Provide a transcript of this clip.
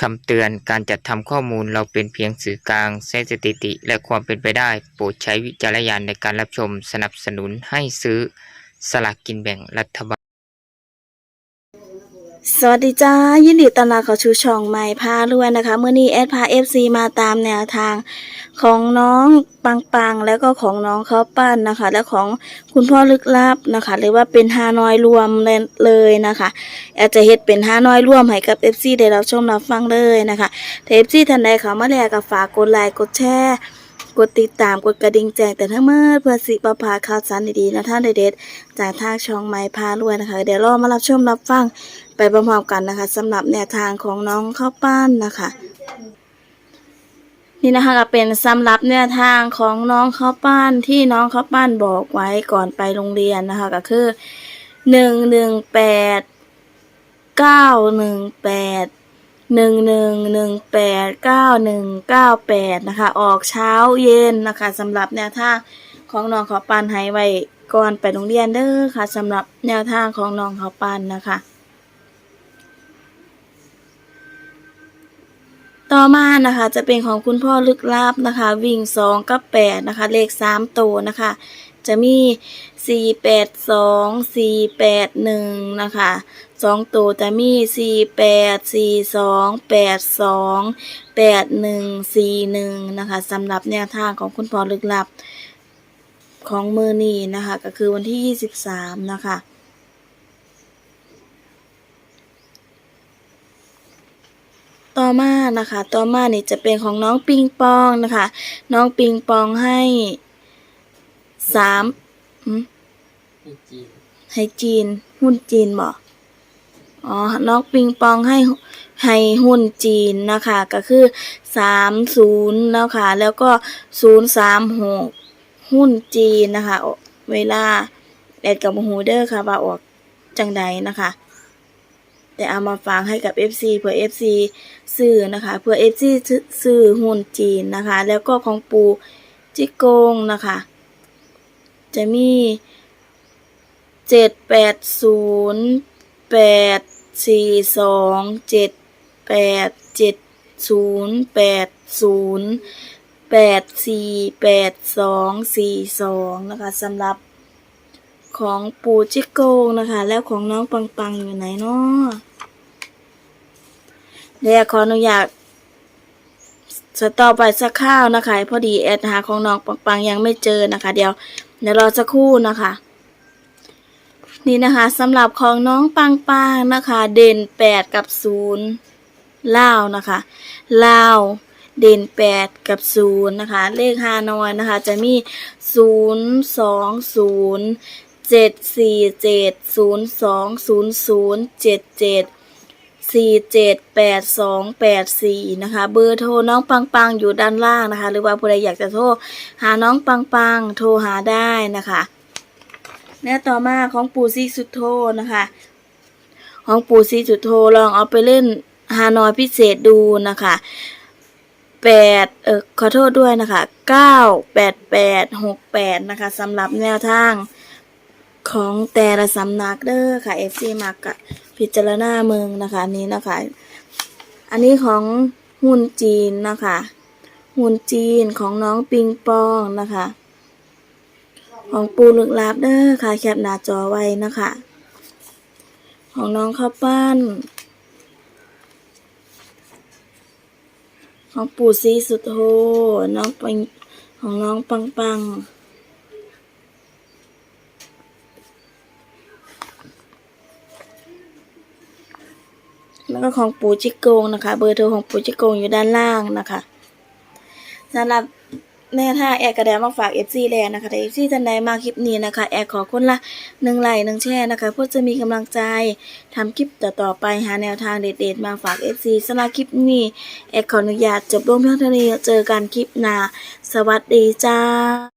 คำเตือนการจัดทำข้อมูลเราเป็นเพียงสื่อกลางใช้สถิติ และความเป็นไปได้ โปรดใช้วิจารณญาณในการรับชมสนับสนุนให้ซื้อสลากกินแบ่งรัฐบาล สวัสดีจ้า ยินดีต้อนรับเข้าชูช่องใหม่พารวยนะคะ เมื่อนี้แอดพาเอฟซีมาตามแนวทาง ของน้องปังปังแล้วก็ของน้องเขาปั้นนะคะ และของคุณพ่อลึกลับนะคะ หรือว่าเป็นฮานอยรวมเลยนะคะแอดจะเฮ็ดเป็นฮานอยรวมให้กับเอฟซีได้รับชมรับฟังเลยนะคะถ้าเอฟซีท่านใดเขามาแล้วก็ฝากกดไลค์กดแชร์กดติดตามกดกระดิ่งแจ้งแต่ทั้งเมื่อเพื่อสิประพาข่าวสารดีๆนะท่านเด็ดๆจากทางช่องไม้พารวยนะคะ เดี๋ยวรอมารับชมรับฟังไปพร้อมๆกันนะคะสำหรับแนวทางของน้องข้าวปั้นนะคะ นี่นะคะก็เป็นสำหรับแนวทางของน้องข้าวปั้นที่น้องข้าวปั้นบอกไว้ก่อนไปโรงเรียนนะคะก็คือหนึ่งหนึ่งแปดเก้าหนึ่งแปดหนึ่งหนึ่งหนึ่งแปดเก้าหนึ่งเก้าแปดนะคะออกเช้าเย็นนะคะสำหรับแนวทางของน้องข้าวปั้นให้ไว้ก่อนไปโรงเรียนเด้อค่ะสำหรับแนวทางของน้องข้าวปั้นนะคะ ต่อมานะคะจะเป็นของคุณพ่อลึกลับนะคะ วิ่งสองกับแปดนะคะ เลขสามตัวนะคะ จะมีสี่แปดสองสี่แปดหนึ่งนะคะสองตัวจะมีสี่แปดสี่สองแปดสองแปดหนึ่งสี่หนึ่งนะคะสำหรับแนวทางของคุณพ่อลึกลับของมือนีนะคะ ก็คือวันที่ยี่สิบสามนะคะ ต่อมานะคะ ต่อมานี่จะเป็นของน้องปิงปองนะคะ น้องปิงปองให้สามหืมให้จีน หุ้นจีนบอกอ๋อ น้องปิงปองให้ให้หุ้นจีนนะคะ ก็คือสามศูนย์แล้วค่ะแล้วก็ศูนย์สามหกหุ้นจีนนะคะ เวลาแอดกับโมโหเดอร์ค่ะว่าออกจังใดนะคะ แต่เอามาฝากให้กับ FC เพื่อ FC ซื้อนะคะเพื่อ FC ซื้อหุ้นจีนนะคะ แล้วก็ของปูจิโกงนะคะ จะมีเจ็ดแปดศูนย์แปดสี่สองเจ็ดแปดเจ็ดศูนย์แปดศูนย์แปดสี่แปดสองสี่สองนะคะสำหรับ ของปูจิโกงนะคะ แล้วของน้องปังปังอยู่ไหนเนาะเดี๋ยวขออนุญาตสต่อไปสักข้าวนะคะ พอดีแอดหาของน้องปังปังยังไม่เจอนะคะ เดี๋ยวเดี๋ยวรอสักครู่นะคะ นี่นะคะสำหรับของน้องปังปังนะคะ เด่นแปดกับศูนย์ล่านะคะล่าเด่นแปดกับศูนย์นะคะ เลขฮานอยนะคะ จะมีศูนย์สองศูนย์ เจ็ดสี่เจ็ดศูนย์สองศูนย์ศูนย์เจ็ดเจ็ดสี่เจ็ดแปดสองแปดสี่นะคะ เบอร์โทรน้องปังปังอยู่ด้านล่างนะคะ หรือว่าผู้ใดอยากจะโทรหาน้องปังปังโทรหาได้นะคะและต่อมาของปู่ซีสุดโทนะคะ ของปู่ซีสุดโทลองเอาไปเล่นฮานอยพิเศษดูนะคะแปดเออขอโทษด้วยนะคะเก้าแปดแปดหกแปดนะคะสำหรับแนวทาง ของแต่ละสำนักเด้อค่ะ FC มากะพิจารณาเมืองนะคะอันนี้นะคะ อันนี้ของหุ้นจีนนะคะ หุ้นจีนของน้องปิงปองนะคะ ของปูลึกลับเด้อค่ะแคปหน้าจอไว้นะคะ ของน้องข้าวปั้น ของปู่ซีสุดโทน้องปังของน้องปังปัง แล้วก็ของปูจิโกงนะคะ เบอร์โทรของปูจิโกงอยู่ด้านล่างนะคะสำหรับแน่ถ้าแอร์กระแดมาฝาก FC แลนนะคะแต่ FC ท่านใดมาคลิปนี้นะคะ แอร์ขอคนละหนึ่งไลค์หนึ่งแชร์นะคะเพื่อจะมีกำลังใจทำคลิปต่อๆไปหาแนวทางเด็ดๆมาฝาก FC สำหรับคลิปนี้ แอร์ขออนุญาตจบลงเพียงเท่านี้เจอกันคลิปหน้า สวัสดีจ้า